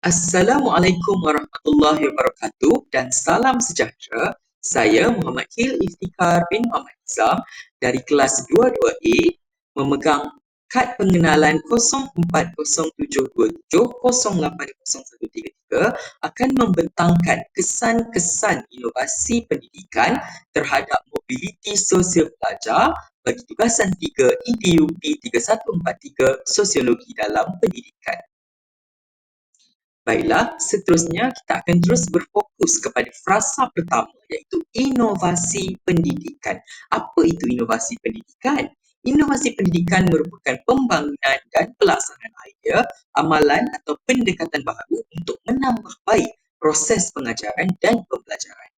Assalamualaikum warahmatullahi wabarakatuh dan salam sejahtera. Saya Muhammad Hil Iftikhar bin Muhammad Izam dari kelas 22A memegang kad pengenalan 040727080133 akan membentangkan kesan-kesan inovasi pendidikan terhadap mobiliti sosial pelajar bagi tugasan 3 EDUP 3143 Sosiologi dalam Pendidikan. Baiklah, seterusnya kita akan terus berfokus kepada frasa pertama iaitu inovasi pendidikan. Apa itu inovasi pendidikan? Inovasi pendidikan merupakan pembangunan dan pelaksanaan idea, amalan atau pendekatan baru untuk menambah baik proses pengajaran dan pembelajaran.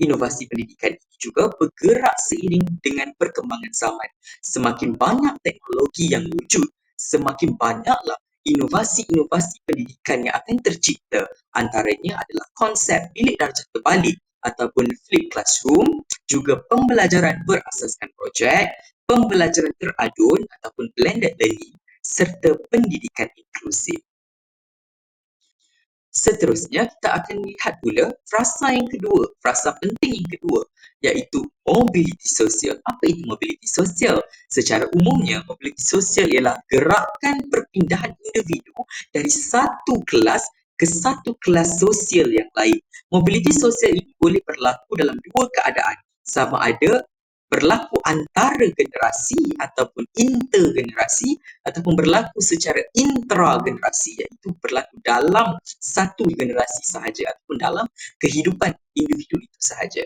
Inovasi pendidikan ini juga bergerak seiring dengan perkembangan zaman. Semakin banyak teknologi yang wujud, semakin banyaklah inovasi-inovasi pendidikan yang akan tercipta antaranya adalah konsep bilik darjah terbalik ataupun flip classroom, juga pembelajaran berasaskan projek, pembelajaran teradun ataupun blended learning serta pendidikan inklusif. Seterusnya, kita akan lihat pula frasa yang kedua, frasa penting yang kedua iaitu mobiliti sosial. Apa itu mobiliti sosial? Secara umumnya, mobiliti sosial ialah gerakan perpindahan individu dari satu kelas ke satu kelas sosial yang lain. Mobiliti sosial ini boleh berlaku dalam dua keadaan. Sama ada berlaku antara generasi ataupun intergenerasi ataupun berlaku secara intragenerasi iaitu berlaku dalam satu generasi sahaja ataupun dalam kehidupan individu itu sahaja.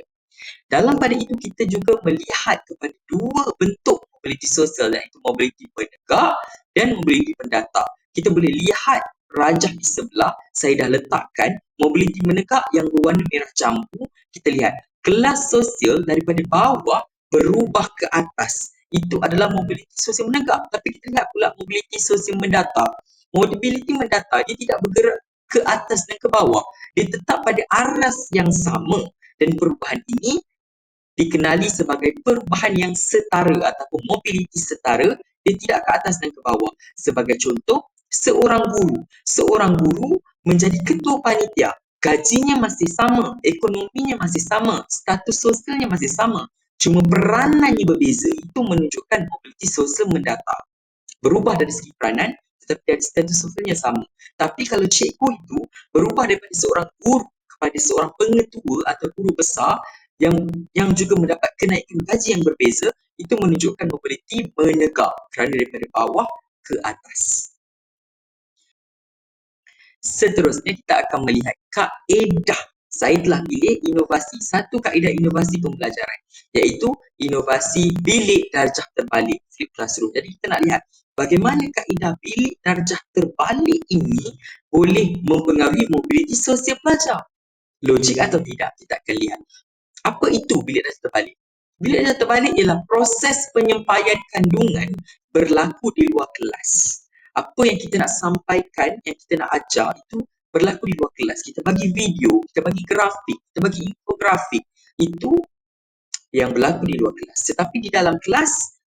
Dalam pada itu kita juga melihat kepada dua bentuk mobiliti sosial iaitu mobiliti penegak dan mobiliti pendatang. Kita boleh lihat rajah di sebelah saya dah letakkan mobiliti menegak yang berwarna merah jambu. Kita lihat kelas sosial daripada bawah berubah ke atas. Itu adalah mobiliti sosial menegak. Tapi kita lihat pula mobiliti sosial mendatar. Mobiliti mendatar dia tidak bergerak ke atas dan ke bawah. Dia tetap pada aras yang sama. Dan perubahan ini dikenali sebagai perubahan yang setara ataupun mobiliti setara. Dia tidak ke atas dan ke bawah. Sebagai contoh, seorang guru. Seorang guru menjadi ketua panitia. Gajinya masih sama, ekonominya masih sama, status sosialnya masih sama cuma peranannya berbeza itu menunjukkan mobiliti sosial mendatang berubah dari segi peranan tetapi dari status sosialnya sama. Tapi kalau cikgu itu berubah daripada seorang guru kepada seorang pengetua atau guru besar yang yang juga mendapat kenaikan gaji yang berbeza itu menunjukkan mobiliti menegak kerana daripada bawah ke atas. Seterusnya kita akan melihat kaedah saya telah pilih inovasi, satu kaedah inovasi pembelajaran iaitu inovasi bilik darjah terbalik flip classroom. Jadi kita nak lihat bagaimana kaedah bilik darjah terbalik ini boleh mempengaruhi mobiliti sosial pelajar. Logik atau tidak, kita akan lihat. Apa itu bilik darjah terbalik? Bilik darjah terbalik ialah proses penyampaian kandungan berlaku di luar kelas. Apa yang kita nak sampaikan, yang kita nak ajar itu berlaku di dua kelas. Kita bagi video, kita bagi grafik, kita bagi infografik. Itu yang berlaku di dua kelas. Tetapi di dalam kelas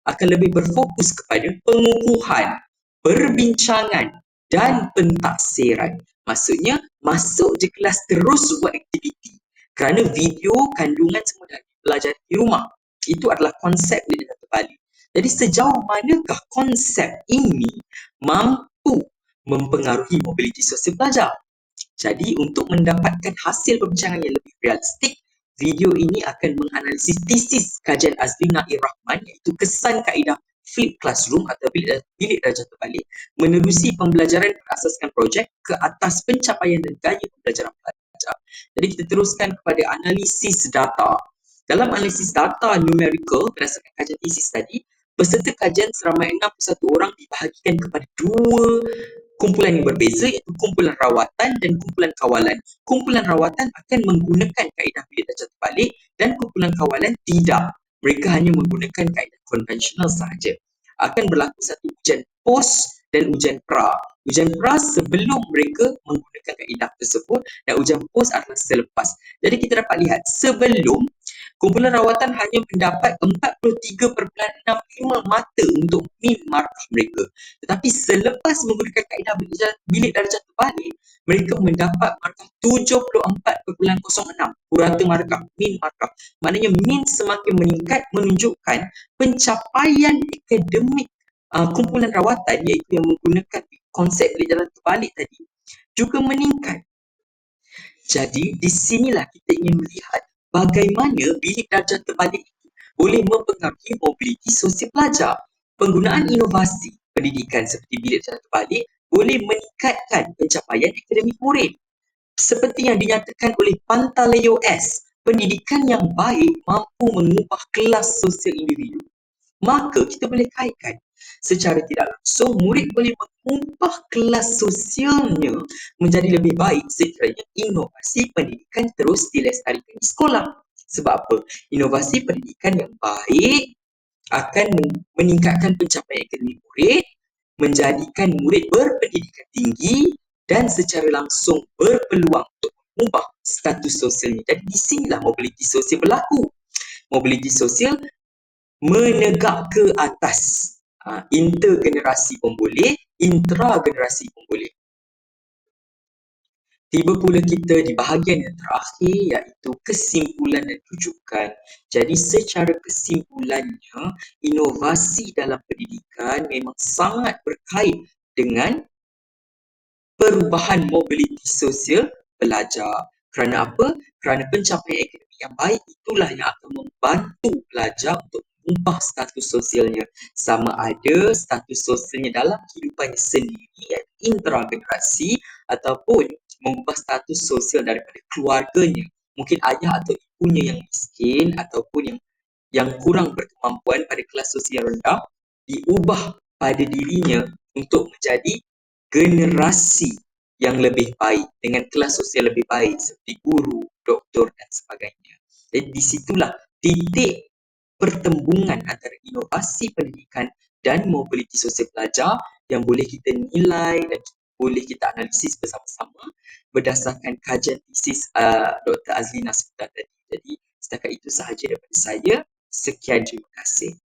akan lebih berfokus kepada pengukuhan, perbincangan dan pentaksiran. Maksudnya, masuk je kelas terus buat aktiviti. Kerana video, kandungan semua dah belajar di rumah. Itu adalah konsep yang kita terbalik. Jadi sejauh manakah konsep ini mampu mempengaruhi mobiliti sosial pelajar? Jadi untuk mendapatkan hasil perbincangan yang lebih realistik, video ini akan menganalisis tesis kajian Azlina Irrahman iaitu kesan kaedah flip classroom atau bilik, bilik darjah terbalik menerusi pembelajaran berasaskan projek ke atas pencapaian dan gaya pembelajaran pelajar. Jadi kita teruskan kepada analisis data. Dalam analisis data numerical berdasarkan kajian tesis tadi, peserta kajian seramai 61 orang dibahagikan kepada dua kumpulan yang berbeza iaitu kumpulan rawatan dan kumpulan kawalan. Kumpulan rawatan akan menggunakan kaedah bilik darjah terbalik dan kumpulan kawalan tidak. Mereka hanya menggunakan kaedah konvensional sahaja. Akan berlaku satu ujian pos dan ujian pra. Ujian pra sebelum mereka menggunakan kaedah tersebut dan ujian pos adalah selepas. Jadi kita dapat lihat sebelum Kumpulan rawatan hanya mendapat 43.65 mata untuk min markah mereka. Tetapi selepas menggunakan kaedah bilik darjah terbalik, mereka mendapat markah 74.06 purata markah, min markah. Maknanya min semakin meningkat menunjukkan pencapaian akademik uh, kumpulan rawatan iaitu yang menggunakan konsep bilik darjah terbalik tadi juga meningkat. Jadi di sinilah kita ingin melihat bagaimana bilik darjah terbalik boleh mempengaruhi mobiliti sosial pelajar. Penggunaan inovasi pendidikan seperti bilik darjah terbalik boleh meningkatkan pencapaian akademik murid. Seperti yang dinyatakan oleh Pantaleo S, pendidikan yang baik mampu mengubah kelas sosial individu. Maka kita boleh kaitkan secara tidak langsung murid boleh mengubah kelas sosialnya menjadi lebih baik sekiranya inovasi pendidikan terus dilestarikan di sekolah. Sebab apa? Inovasi pendidikan yang baik akan meningkatkan pencapaian akademik murid, menjadikan murid berpendidikan tinggi dan secara langsung berpeluang untuk mengubah status sosialnya. Jadi di sinilah mobiliti sosial berlaku. Mobiliti sosial menegak ke atas uh, intergenerasi pun boleh, intragenerasi pun boleh. Tiba pula kita di bahagian yang terakhir iaitu kesimpulan dan rujukan. Jadi secara kesimpulannya, inovasi dalam pendidikan memang sangat berkait dengan perubahan mobiliti sosial pelajar. Kerana apa? Kerana pencapaian akademik yang baik itulah yang akan membantu pelajar untuk mengubah status sosialnya sama ada status sosialnya dalam kehidupannya sendiri intragenerasi ataupun mengubah status sosial daripada keluarganya mungkin ayah atau ibunya yang miskin ataupun yang yang kurang berkemampuan pada kelas sosial rendah diubah pada dirinya untuk menjadi generasi yang lebih baik dengan kelas sosial lebih baik seperti guru, doktor dan sebagainya. Jadi di situlah titik pertembungan antara inovasi pendidikan dan mobiliti sosial pelajar yang boleh kita nilai dan boleh kita analisis bersama-sama berdasarkan kajian tesis uh, Dr. Azlina sebentar tadi. Jadi setakat itu sahaja daripada saya. Sekian terima kasih.